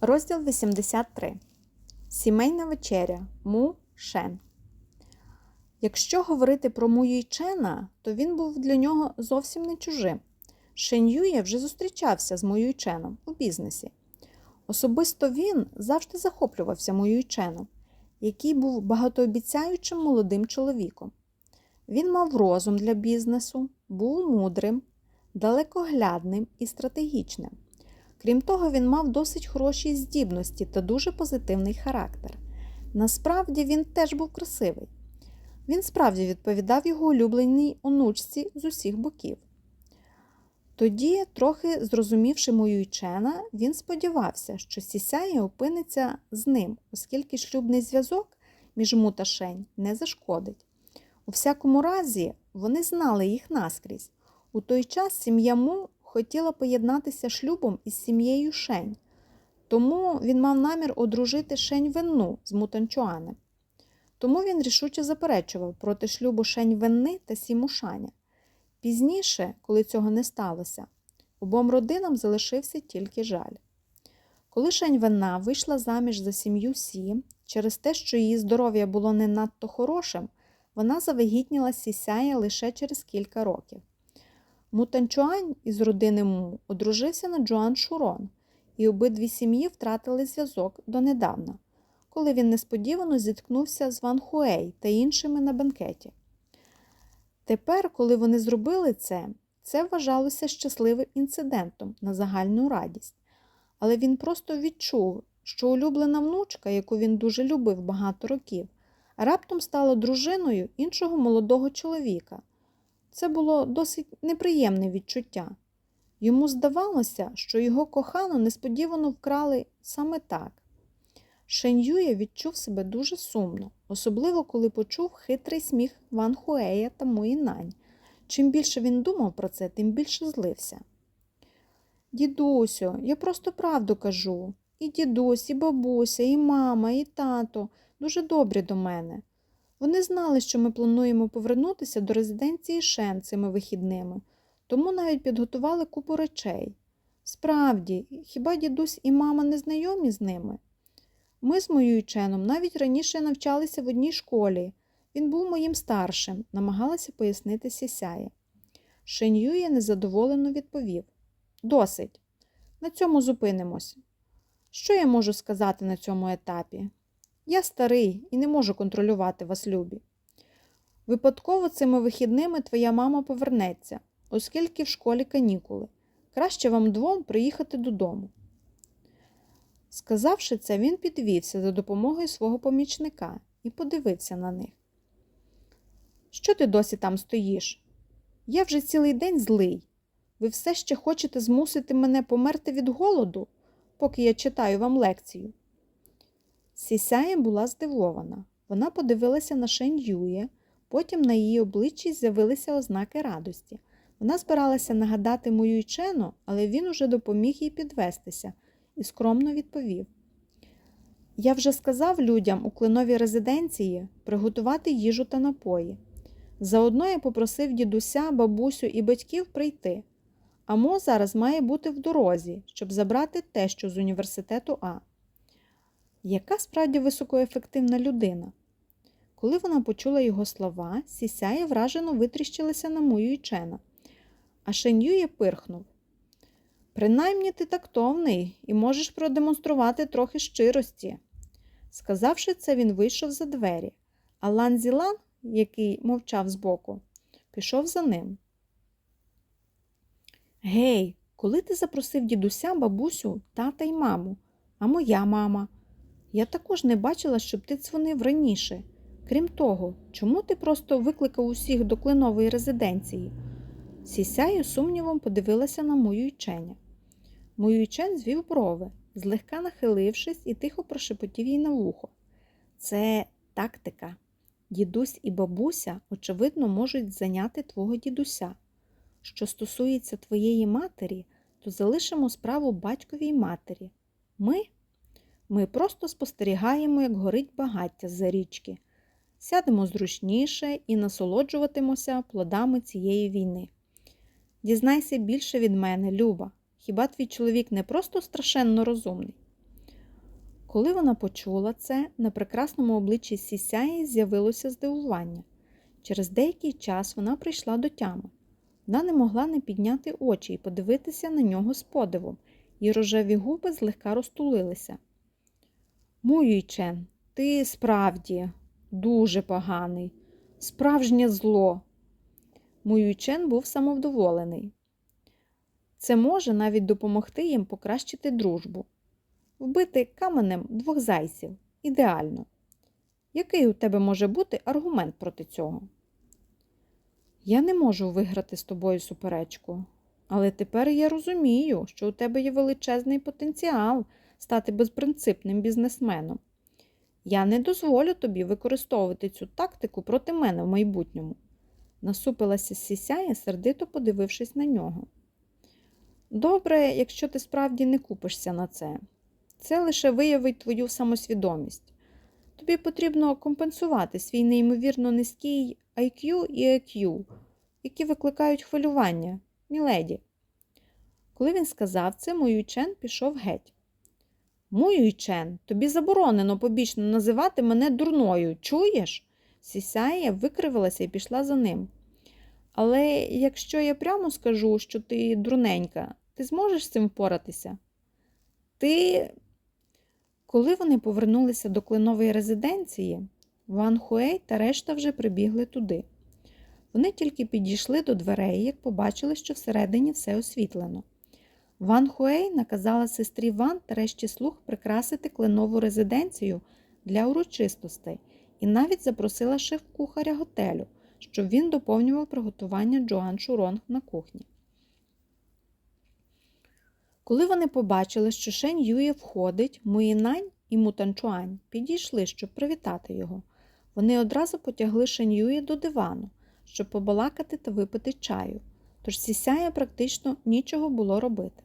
Розділ 83. Сімейна вечеря Му Шен. Якщо говорити про Му Юйчена, то він був для нього зовсім не чужим. Шен Ює вже зустрічався з Му Юйченом у бізнесі. Особисто він завжди захоплювався Му Юйченом, який був багатообіцяючим молодим чоловіком. Він мав розум для бізнесу, був мудрим, далекоглядним і стратегічним. Крім того, він мав досить хороші здібності та дуже позитивний характер. Насправді він теж був красивий. Він справді відповідав його улюбленій онучці з усіх боків. Тоді, трохи зрозумівши мою Ючена, він сподівався, що Сісяє опиниться з ним, оскільки шлюбний зв'язок між Му та Шень не зашкодить. У всякому разі, вони знали їх наскрізь. У той час сім'я Му хотіла поєднатися шлюбом із сім'єю Шень, тому він мав намір одружити Шень Венну з Мутанчуанем. Тому він рішуче заперечував проти шлюбу Шень Венни та Сімушаня. Пізніше, коли цього не сталося, обом родинам залишився тільки жаль. Коли Шень Венна вийшла заміж за сім'ю Сі, через те, що її здоров'я було не надто хорошим, вона завагітніла Сісяя лише через кілька років. Мутанчуань із родини Му одружився на Джоан Шурон, і обидві сім'ї втратили зв'язок донедавна, коли він несподівано зіткнувся з Ван Хуей та іншими на бенкеті. Тепер, коли вони зробили це, це вважалося щасливим інцидентом на загальну радість, але він просто відчув, що улюблена внучка, яку він дуже любив багато років, раптом стала дружиною іншого молодого чоловіка. Це було досить неприємне відчуття. Йому здавалося, що його кохану несподівано вкрали саме так. Шень Ює відчув себе дуже сумно, особливо коли почув хитрий сміх Ван Хуея та Муїнань. Чим більше він думав про це, тим більше злився. Дідусю, я просто правду кажу. І дідусь, і бабуся, і мама, і тато дуже добрі до мене. Вони знали, що ми плануємо повернутися до резиденції Шен цими вихідними, тому навіть підготували купу речей. Справді, хіба дідусь і мама не знайомі з ними? Ми з моєю Ченом навіть раніше навчалися в одній школі. Він був моїм старшим, намагалася пояснити Сісяє. Шенює незадоволено відповів Досить. На цьому зупинимось. Що я можу сказати на цьому етапі? Я старий і не можу контролювати вас, любі. Випадково цими вихідними твоя мама повернеться, оскільки в школі канікули. Краще вам двом приїхати додому. Сказавши це, він підвівся за допомогою свого помічника і подивився на них. Що ти досі там стоїш? Я вже цілий день злий. Ви все ще хочете змусити мене померти від голоду, поки я читаю вам лекцію. Сісяє була здивована. Вона подивилася на Шень Ює, потім на її обличчі з'явилися ознаки радості. Вона збиралася нагадати мою Чену, але він уже допоміг їй підвестися і скромно відповів. Я вже сказав людям у кленовій резиденції приготувати їжу та напої. Заодно я попросив дідуся, бабусю і батьків прийти. Амо зараз має бути в дорозі, щоб забрати те, що з університету А. Яка справді високоефективна людина? Коли вона почула його слова, сісяє вражено витріщилася на мою Ічена. А Шенює пирхнув. Принаймні ти тактовний і можеш продемонструвати трохи щирості. Сказавши це, він вийшов за двері, а Лан Зілан, який мовчав збоку, пішов за ним. Гей, коли ти запросив дідуся, бабусю, тата й маму, а моя мама? Я також не бачила, щоб ти дзвонив раніше. Крім того, чому ти просто викликав усіх до кленової резиденції? Сісяю сумнівом подивилася на мою Іченя. Мою Ічен звів брови, злегка нахилившись і тихо прошепотів їй на вухо. Це тактика. Дідусь і бабуся, очевидно, можуть зайняти твого дідуся. Що стосується твоєї матері, то залишимо справу батьковій матері. Ми ми просто спостерігаємо, як горить багаття з-за річки, сядемо зручніше і насолоджуватимося плодами цієї війни. Дізнайся більше від мене, Люба. Хіба твій чоловік не просто страшенно розумний? Коли вона почула це, на прекрасному обличчі Сісяї з'явилося здивування. Через деякий час вона прийшла до тями. Вона не могла не підняти очі і подивитися на нього з подивом, і рожеві губи злегка розтулилися. Муюйчен, ти справді дуже поганий, справжнє зло. Муюйчен був самовдоволений. Це може навіть допомогти їм покращити дружбу. Вбити каменем двох зайців ідеально. Який у тебе може бути аргумент проти цього? Я не можу виграти з тобою суперечку, але тепер я розумію, що у тебе є величезний потенціал стати безпринципним бізнесменом. Я не дозволю тобі використовувати цю тактику проти мене в майбутньому. Насупилася сісяя, сердито подивившись на нього. Добре, якщо ти справді не купишся на це. Це лише виявить твою самосвідомість. Тобі потрібно компенсувати свій неймовірно низький IQ і EQ, які викликають хвилювання, міледі. Коли він сказав це, Моюйчен пішов геть. Моюйчен, тобі заборонено побічно називати мене дурною, чуєш? Сісяя викривилася і пішла за ним. Але якщо я прямо скажу, що ти дурненька, ти зможеш з цим впоратися? Ти. Коли вони повернулися до кленової резиденції, Ван Хуей та решта вже прибігли туди. Вони тільки підійшли до дверей, як побачили, що всередині все освітлено. Ван Хуей наказала сестрі Ван та слуг прикрасити кленову резиденцію для урочистостей і навіть запросила шеф-кухаря готелю, щоб він доповнював приготування Джоан Шуронг на кухні. Коли вони побачили, що Шень Ює входить, Муїнань і Мутанчуань підійшли, щоб привітати його. Вони одразу потягли Шень Ює до дивану, щоб побалакати та випити чаю, тож сісяє практично нічого було робити.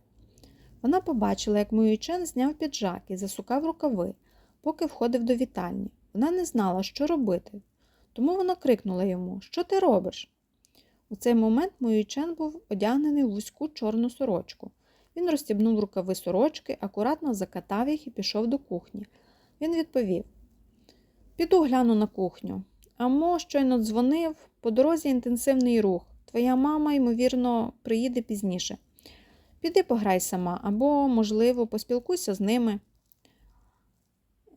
Вона побачила, як Муїчен зняв піджак і засукав рукави, поки входив до вітальні. Вона не знала, що робити, тому вона крикнула йому Що ти робиш? У цей момент Муїчен був одягнений в вузьку чорну сорочку. Він розстібнув рукави сорочки, акуратно закатав їх і пішов до кухні. Він відповів: Піду гляну на кухню. Амо щойно дзвонив, по дорозі інтенсивний рух. Твоя мама, ймовірно, приїде пізніше. Піди пограй сама, або, можливо, поспілкуйся з ними.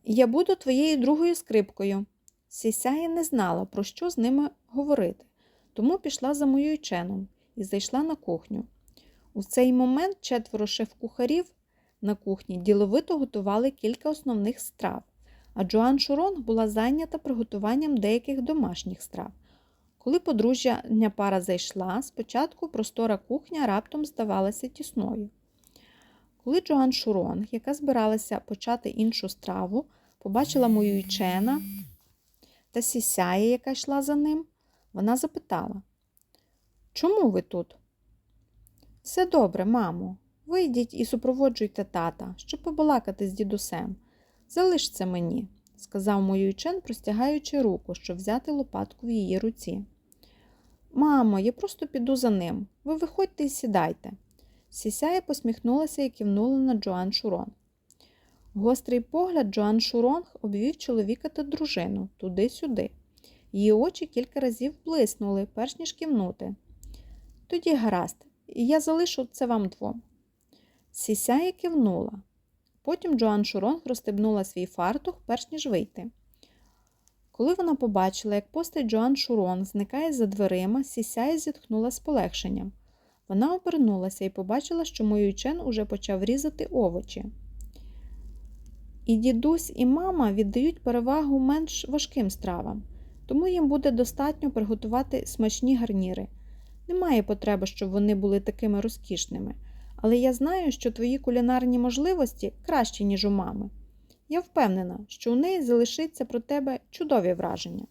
Я буду твоєю другою скрипкою. Сісяя не знала, про що з ними говорити, тому пішла за моєю ченом і зайшла на кухню. У цей момент четверо шеф-кухарів на кухні діловито готували кілька основних страв, а Джоан Шуронг була зайнята приготуванням деяких домашніх страв. Коли подружня пара зайшла, спочатку простора кухня раптом здавалася тісною. Коли Джоан Шуронг, яка збиралася почати іншу страву, побачила мою Ічена та сісяє, яка йшла за ним, вона запитала: Чому ви тут? Все добре, мамо. Вийдіть і супроводжуйте тата, щоб побалакати з дідусем. Залиш це мені, сказав Моюйчен, простягаючи руку, щоб взяти лопатку в її руці. Мамо, я просто піду за ним. Ви виходьте і сідайте. Сісяя посміхнулася і кивнула на Джоан Шурон. Гострий погляд Джоан Шуронг обвів чоловіка та дружину туди-сюди. Її очі кілька разів блиснули, перш ніж кивнути. Тоді гаразд, я залишу це вам двом. Сісяя кивнула. Потім Джоан Шуронг розстебнула свій фартух, перш ніж вийти. Коли вона побачила, як постать Джоан Шуронг зникає за дверима, Сісяя зітхнула з полегшенням. Вона обернулася і побачила, що Моюйчен уже почав різати овочі. І дідусь, і мама віддають перевагу менш важким стравам, тому їм буде достатньо приготувати смачні гарніри. Немає потреби, щоб вони були такими розкішними, але я знаю, що твої кулінарні можливості кращі, ніж у мами. Я впевнена, що у неї залишиться про тебе чудові враження.